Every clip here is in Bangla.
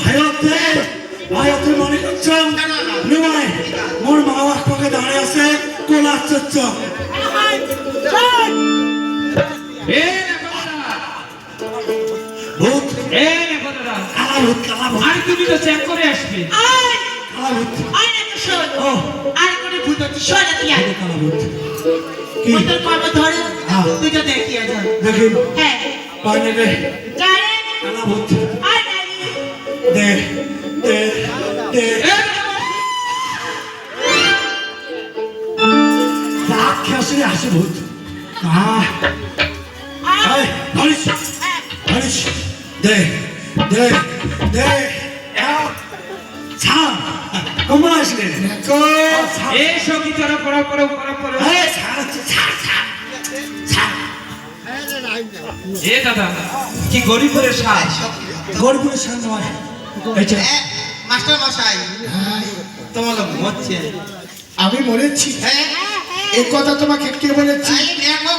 ভারতের ভারতের মনে করছেন চচ্চ। ভূত কালা ভূত কালা ভূত। আর তুমি তো চেক করে আসবে। কালা ভূত। আয় না শোন। ও। আর করে ভূত হচ্ছে শোন না তুই আয়। কালা ভূত। কি? তোর কর্ম ধরো। হ্যাঁ। তুই তো দেখিয়ে যা দেখি। হ্যাঁ। পাইনে রে। কালা ভূত। আয় দে দে দে। আসে ভূত? ধরিস হ্যাঁ। ধরিস দে দে দে ছাড়। কমলা আসলে। ছাড়। এ সখী তোরা পড়া পড়ো পড়া পড়ো। এই ছাড় ছাড় ছাড় এ দাদা কি গরিবের সাজ গর্বের সামনে নয়। মাস্টার মশাই তোমার মরছে। আমি বলেছি হ্যাঁ এই কথা তোমাকে কে বলেছি? দেখো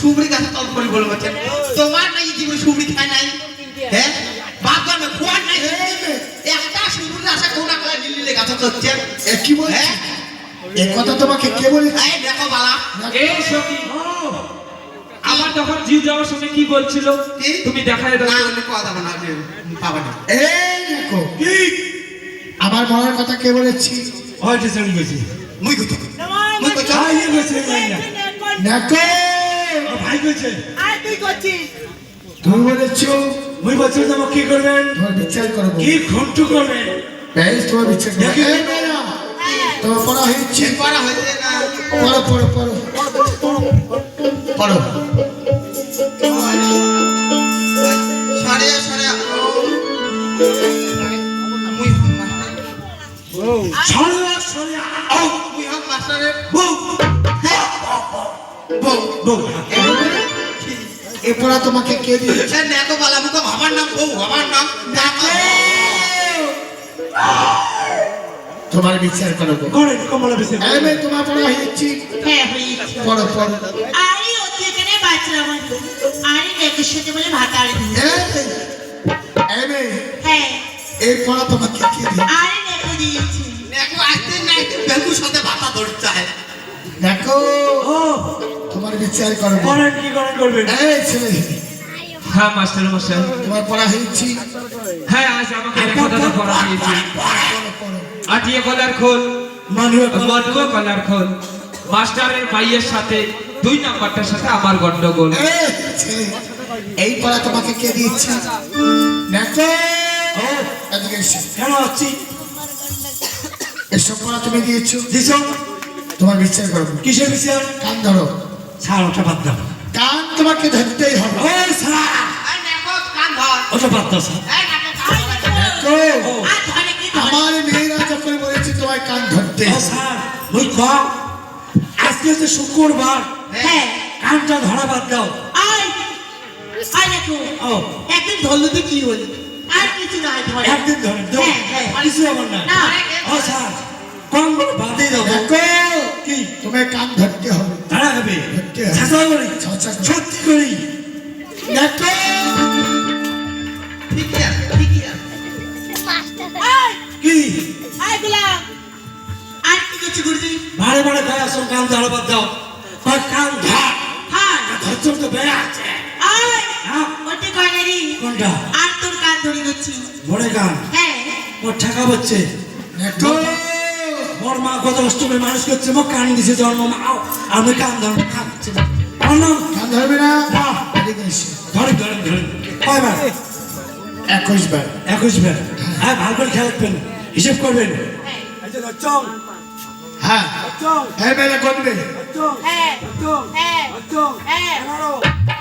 সুবরি গাছে তল করে বলে বলছেন তোমার নাই জীবনে সুবরি খায় নাই? হ্যাঁ? বাপ জন্মে খোয়ার নাই। একটা সুবরি গাছে কোনা করে দিল্লি গাছে চলছে কি বলছি? হ্যাঁ? এই কথা তোমাকে কে বলেছি? এই দেখো বালা। এ সখী আমার তখন জিউ যাওয়ার সময় কি বলছিল? তুমি দেখায় দাও। না কথা বলা যে পাবা না। এই দেখো। কি? আমার মনের কথা কে বলেছি? হয়তো গেছি মুই কইতো মুই কইতো ভাই ও গেছে। আর তুই করছিস তুমি বলেছ মুই বলছি তোমার কি করবেন? তোমার বিচার করব। কি ঘন্টু করবেন? বেশ তোমার বিচার করব। দেখি। এই মেয়েরা, তোমার পড়া হয়েছে? করা হয়েছে না। পড়ো পড়ো পড়ো। পড়ো। সাড়ে সাড়ে মুই হম মাস্টার সরিয়া সরিয়া ও মুই হম মাস্টারের বউ। বউ বউ এ তোমাকে কে দিয়েছে? নেতো বালা মুখো ভাবার নাম বউ ভাবার নাম তোমার বিচার করব করে কমলা বেশি এই মেয়ে তোমার পড়া হয়েছে? হ্যাঁ পড়ো পড়ো। আরে ওতে এখানে বাচ্চা আমার আরে দেখে সাথে বলে ভাত এই, এই হ্যাঁ। এই পড়া তোমাকে কে দিয়েছে? আরে দেখো দিয়েছি। দেখো আজকে নাইতে বেগুর সাথে ভাতা ধরতে হয়। দেখো তোমার বিচার করব? করেন কি করেন করবেন? এই ছেলে। হ্যাঁ মাস্টার মশাই। তোমার পড়া হয়েছে। হ্যাঁ আজ আমাকে নেপোদাদা পড়া পড়ো আটিয়ে কলার খোল। মধুও কলার খোল। মাস্টারের ভাইয়ের সাথে দুই নাম্বারটার সাথে আমার গন্ডগোল। এই এই পড়া তোমাকে কে দিয়েছে? দেখো। কেন আছি এসব পড়া তুমি দিয়েছ? দিছ? তোমার বিচার করব কিসের বিচার? কান ধরো। ছাড় ওটা বাদ দাও। কান তোমাকে ধরতেই হবে। ও ছাড় এই দেখো কান ধর। ওটা বাদ দাও কি ধরে? আমার মেয়েরা যখন বলেছে তোমার কান ধরতে ও স্যার ওই কম আজকে হচ্ছে শুক্রবার। হ্যাঁ। কানটা ধরা বাদ দাও। একদিন ধরলুতে কি হল? আর কিছু একদিন ধরে। দাও হ্যাঁ, হ্যাঁ। কিছু আমার না না। ও স্যার। বাদে দাও কি? কান ধরতে হবে। হবে। ছাঁচা করি। সত্যি করি। দেখো কি? গোলাম। আর কি গুরুজি? ভাড়ে ভাড়ে গায়ে কান বাদ দাও। আর কান ধর। হ্যাঁ ধরছর তো বেড়ে আছে। আয়। হ্যাঁ? কয়নারি কোনটা? আর তোর কান ধরে গেছি বড়ে কান? হ্যাঁ। ঠেকা হচ্ছে দেখো মোর মা কত কষ্ট করে মানুষ করছে মো কান দিছে জন্ম মা আও, আমি কান ধর খাচ্ছে অন্য কান ধরবে না। ধরে ধরে ধরে। কয়বার? একুশ বার। একুশ বার। হ্যাঁ ভালো করে খেয়াল রাখবেন। হিসেব করবেন। হ্যাঁ। হ্যাঁ মেয়েরা করবে হ্যাঁ। হ্যাঁ। হ্যাঁ।